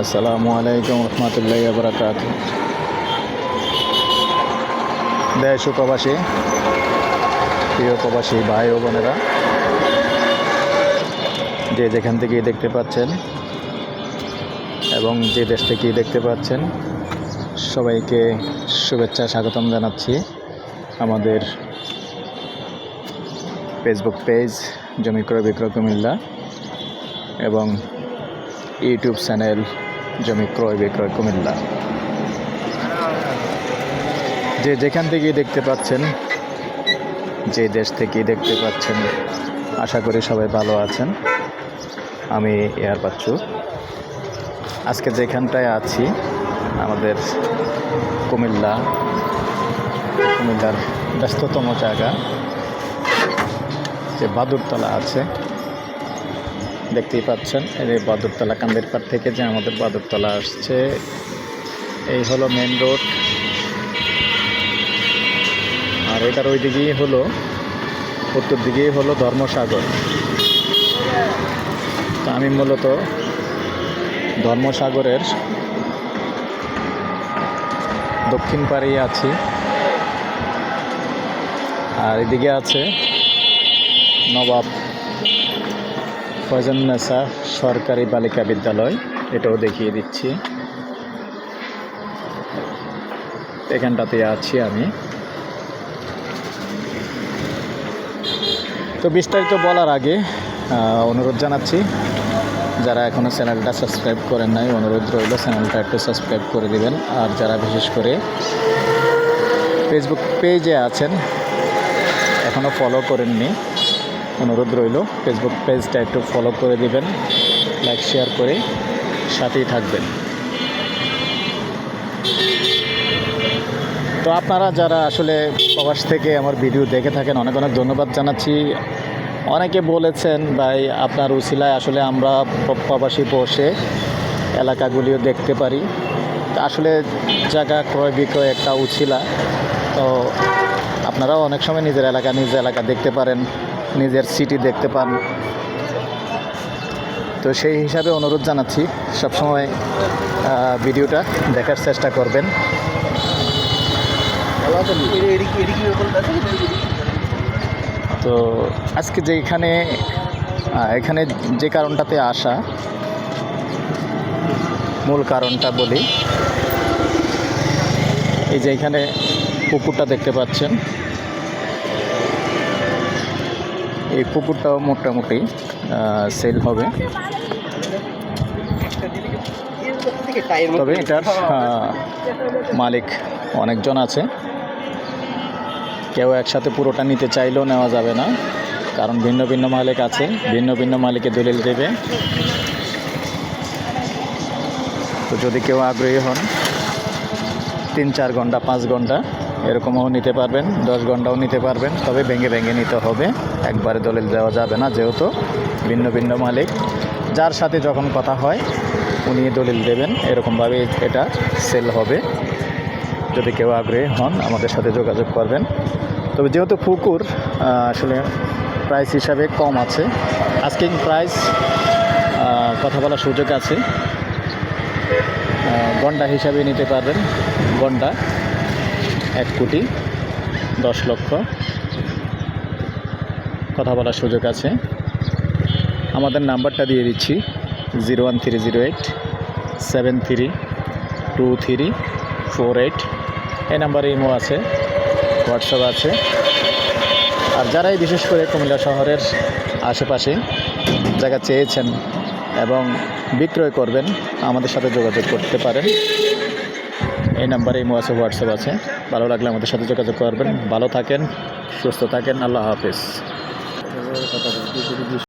আসসালামু আলাইকুম রহমতুল্লাহ বরকাত দেশ ও প্রবাসী, প্রিয় প্রবাসী ভাই ও বোনেরা, যে যেখান থেকে দেখতে পাচ্ছেন এবং যে দেশ থেকে দেখতে পাচ্ছেন, সবাইকে শুভেচ্ছা স্বাগতম জানাচ্ছি আমাদের ফেসবুক পেজ জমি ক্রয় বিক্রয় কুমিল্লা এবং ইউটিউব চ্যানেল জমি ক্রয় বিক্রয় কুমিল্লা। যে যেখান থেকে দেখতে পাচ্ছেন, যে দেশ থেকে দেখতে পাচ্ছেন, আশা করি সবাই ভালো আছেন। আমি এয়ার পাচ্ছু আজকে যেখানটায় আছি, আমাদের কুমিল্লা। কুমিল্লার ব্যস্ততম জায়গা। যে বাদুরতলা আছে দেখতেই পাচ্ছেন, এই বাদুরতলা কান্দের পাড় থেকে যে আমাদের বাদুরতলা আসছে, এই হলো মেন রোড আর এটার ওই দিকেই হলো, উত্তর দিকেই হলো ধর্মসাগর। তো আমি মূলত ধর্মসাগরের দক্ষিণ পাড়েই আছি। আর এদিকে আছে নবাব। ফয়জান্নেসা সরকারি বালিকা বিদ্যালয়, এটাও দেখিয়ে দিচ্ছি। এখানটাতে আছি আমি। তো বিস্তারিত বলার আগে অনুরোধ জানাচ্ছি, যারা এখনও চ্যানেলটা সাবস্ক্রাইব করেন নাই, অনুরোধ রইল চ্যানেলটা একটু সাবস্ক্রাইব করে দিবেন। আর যারা বিশেষ করে ফেসবুক পেজে আছেন এখনও ফলো করেননি অনুরোধ রইল ফেসবুক পেজটা একটু ফলো করে দিবেন লাইক শেয়ার করে সাথেই থাকবেন। তো আপনারা যারা আসলে প্রবাস থেকে আমার ভিডিও দেখে থাকেন, অনেক অনেক ধন্যবাদ জানাচ্ছি। অনেকে বলেছেন, ভাই, আপনার উসিলায় আসলে আমরা প্রবাসী বসে এলাকাগুলিও দেখতে পারি। আসলে জায়গা ক্রয় বিক্রয় একটা উছিলা তো আপনারাও অনেক সময় নিজের এলাকা, নিজ এলাকা দেখতে পারেন। নিজের সিটি দেখতে পান। তো সেই হিসাবে অনুরোধ জানাচ্ছি, সবসময় ভিডিওটা দেখার চেষ্টা করবেন। তো আজকে যে এখানে এখানে যে কারণটাতে আসা, মূল কারণটা বলি। এই যে এখানে পুকুরটা দেখতে পাচ্ছেন। এই পুকুরটাও মোটামুটি সেল হবে। তবে এটার মালিক অনেকজন আছে। কেউ একসাথে পুরোটা নিতে চাইলেও নেওয়া যাবে না, কারণ ভিন্ন ভিন্ন মালিক আছে, ভিন্ন ভিন্ন মালিকে দলিল দেবে। তো যদি কেউ আগ্রহী হন, তিন চার ঘণ্টা, পাঁচ ঘণ্টা এরকমও নিতে পারবেন, দশ ঘন্টাও নিতে পারবেন, তবে ভেঙে ভেঙে নিতে হবে। একবারে দলিল দেওয়া যাবে না, যেহেতু ভিন্ন ভিন্ন মালিক। যার সাথে যখন কথা হয়, উনি দলিল দেবেন, এরকমভাবে এটা সেল হবে। যদি কেউ আগ্রহী হন, আমাদের সাথে যোগাযোগ করবেন। তবে যেহেতু পুকুর আসলে প্রাইস হিসাবে কম আছে। আস্কিং প্রাইস কথা বলার সুযোগ আছে। গন্ডা হিসাবে নিতে পারবেন গন্ডা এক কোটি দশ লক্ষ। কথা বলার সুযোগ আছে। আমাদের নাম্বারটা দিয়ে দিচ্ছি, zero one three zero eight seven three two three four eight. এই নাম্বারে ইমো আছে, হোয়াটসঅ্যাপ আছে। আর যারাই বিশেষ করে কুমিল্লা শহরের আশেপাশে জায়গা চেয়েছেন এবং বিক্রয় করবেন, আমাদের সাথে যোগাযোগ করতে পারেন। এই নাম্বারে ইমো আছে, হোয়াটসঅ্যাপ আছে। ভালো লাগলে আমাদের সাথে যোগাযোগ করবেন। ভালো থাকেন, সুস্থ থাকেন, আল্লাহ হাফিজ।